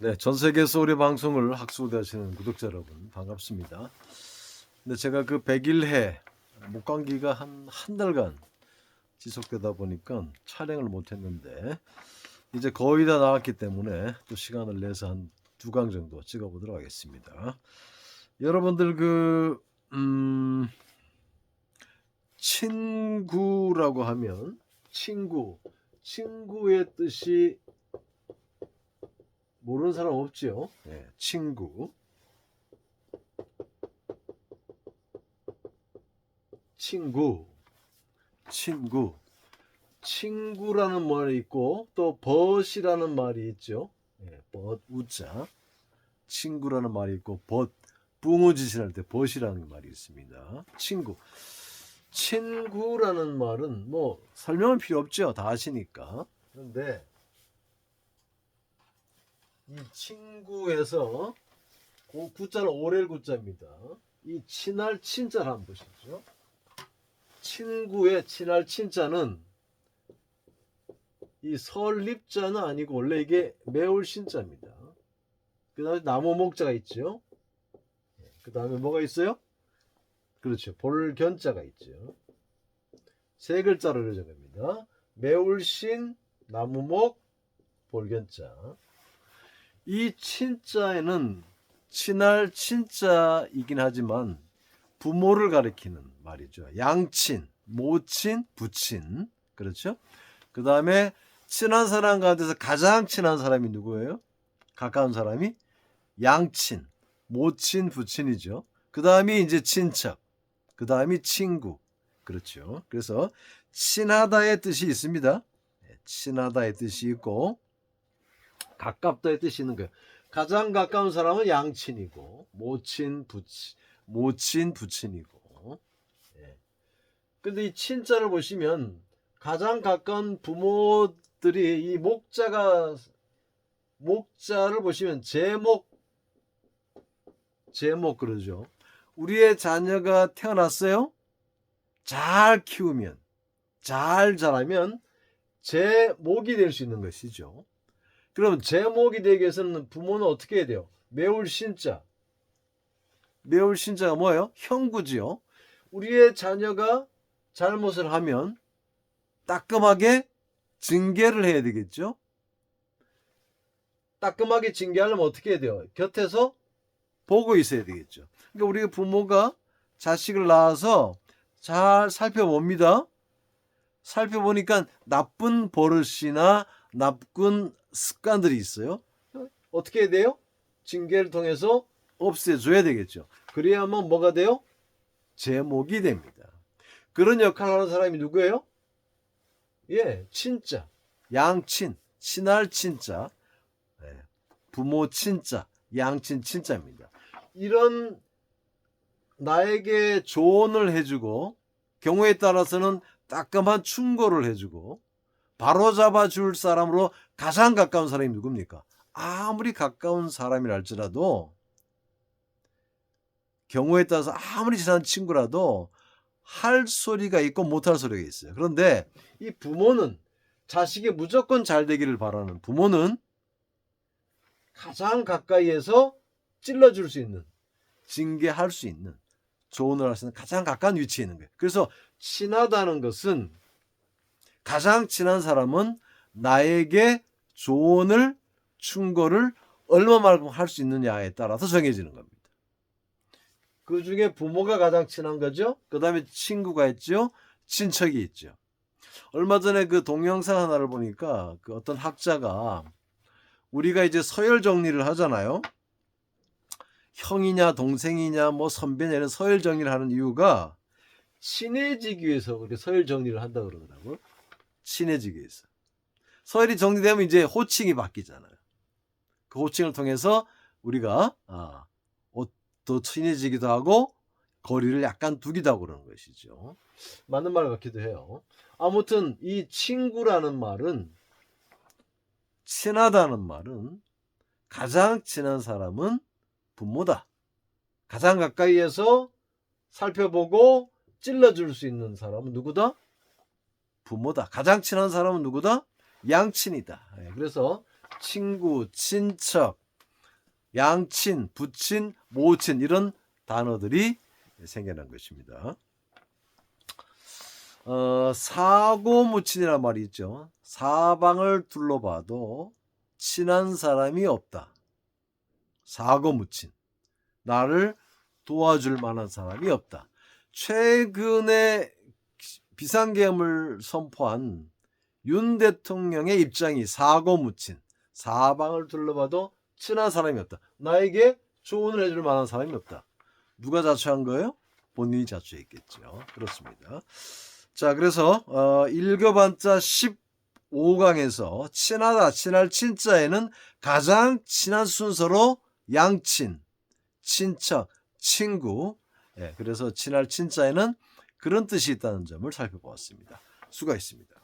네, 전 세계에서 우리 방송을 학수고대하시는 구독자 여러분 반갑습니다. 근데 제가 그 100일해 목감기가 한 한 달간 지속되다 보니까 촬영을 못 했는데 이제 거의 다 나왔기 때문에 또 시간을 내서 한 두 강 정도 찍어 보도록 하겠습니다. 여러분들 그 음, 친구라고 하면 친구 친구의 뜻이 모르는 사람 없지요. 네, 친구. 친구. 친구. 친구라는 말이 있고 또 벗이라는 말이 있죠. 예, 벗 우자. 친구라는 말이 있고 벗 붕어짓을 할 때 벗이라는 말이 있습니다. 친구. 친구라는 말은 뭐 설명은 필요 없죠. 다 아시니까. 그런데 이 친구에서 그 구자는 오렐 구자입니다. 이 친할 친자를 한번 보시죠. 친구의 친할 친자는 이 설립자는 아니고 원래 이게 매울 신자입니다. 그 다음에 나무 목자가 있죠. 그 다음에 뭐가 있어요? 그렇죠. 볼견자가 있죠. 세 글자로 이루어진 겁니다. 매울신, 나무목, 볼견자. 이 친자에는 친할 친자이긴 하지만 부모를 가리키는 말이죠. 양친, 모친, 부친. 그렇죠? 그 다음에 친한 사람 가운데서 가장 친한 사람이 누구예요? 가까운 사람이 양친, 모친, 부친이죠. 그 다음이 이제 친척, 그 다음이 친구. 그렇죠. 그래서 친하다의 뜻이 있습니다. 네, 친하다의 뜻이 있고 가깝다의 뜻이 있는 거예요. 가장 가까운 사람은 양친이고 모친 부친 모친 부친이고. 예. 근데 이 친자를 보시면 가장 가까운 부모들이 이 목자가 목자를 보시면 제목 제목 그러죠. 우리의 자녀가 태어났어요. 잘 키우면 잘 자라면 제 목이 될 수 있는 것이죠. 그럼 제목이 되기 위해서는 부모는 어떻게 해야 돼요? 매울 신자. 매울 신자가 뭐예요? 형구지요. 우리의 자녀가 잘못을 하면 따끔하게 징계를 해야 되겠죠. 따끔하게 징계하려면 어떻게 해야 돼요? 곁에서 보고 있어야 되겠죠. 그러니까 우리 부모가 자식을 낳아서 잘 살펴봅니다. 살펴보니까 나쁜 버릇이나 나쁜 습관들이 있어요. 어떻게 해야 돼요? 징계를 통해서 없애줘야 되겠죠. 그래야만 뭐가 돼요? 제목이 됩니다. 그런 역할을 하는 사람이 누구예요? 예, 친자, 양친, 친할 친자, 예, 부모 친자, 양친 친자입니다. 이런 나에게 조언을 해주고 경우에 따라서는 따끔한 충고를 해주고 바로 잡아 줄 사람으로 가장 가까운 사람이 누굽니까? 아무리 가까운 사람이랄지라도 경우에 따라서 아무리 친한 친구라도 할 소리가 있고 못할 소리가 있어요. 그런데 이 부모는 자식이 무조건 잘 되기를 바라는 부모는 가장 가까이에서 찔러줄 수 있는 징계할 수 있는 조언을 할 수 있는 가장 가까운 위치에 있는 거예요. 그래서 친하다는 것은 가장 친한 사람은 나에게 조언을 충고를 얼마만큼 할 수 있느냐에 따라서 정해지는 겁니다. 그 중에 부모가 가장 친한 거죠. 그 다음에 친구가 있죠. 친척이 있죠. 얼마 전에 그 동영상 하나를 보니까 그 어떤 학자가 우리가 이제 서열 정리를 하잖아요. 형이냐 동생이냐 뭐 선배냐 이런 서열 정리를 하는 이유가 친해지기 위해서 우리 서열 정리를 한다 그러더라고요. 친해지기 위해서. 서열이 정리되면 이제 호칭이 바뀌잖아요. 그 호칭을 통해서 우리가 아, 더 친해지기도 하고 거리를 약간 두기도 하고 그러는 것이죠. 맞는 말 같기도 해요. 아무튼 이 친구라는 말은 친하다는 말은 가장 친한 사람은 부모다. 가장 가까이에서 살펴보고 찔러줄 수 있는 사람은 누구다? 부모다. 가장 친한 사람은 누구다? 양친이다. 예, 그래서 친구, 친척, 양친, 부친, 모친 이런 단어들이 생겨난 것입니다. 어, 사고무친이란 말이 있죠. 사방을 둘러봐도 친한 사람이 없다. 사고무친. 나를 도와줄 만한 사람이 없다. 최근에 비상계엄을 선포한 윤 대통령의 입장이 사고무친. 사방을 둘러봐도 친한 사람이 없다. 나에게 조언을 해줄 만한 사람이 없다. 누가 자초한 거예요? 본인이 자초했겠죠. 그렇습니다. 자, 그래서 어, 읽어봤자 15강에서 친하다, 친할 친자에는 가장 친한 순서로 양친, 친척, 친구. 예, 그래서 친할 친자에는 그런 뜻이 있다는 점을 살펴보았습니다. 수고했습니다.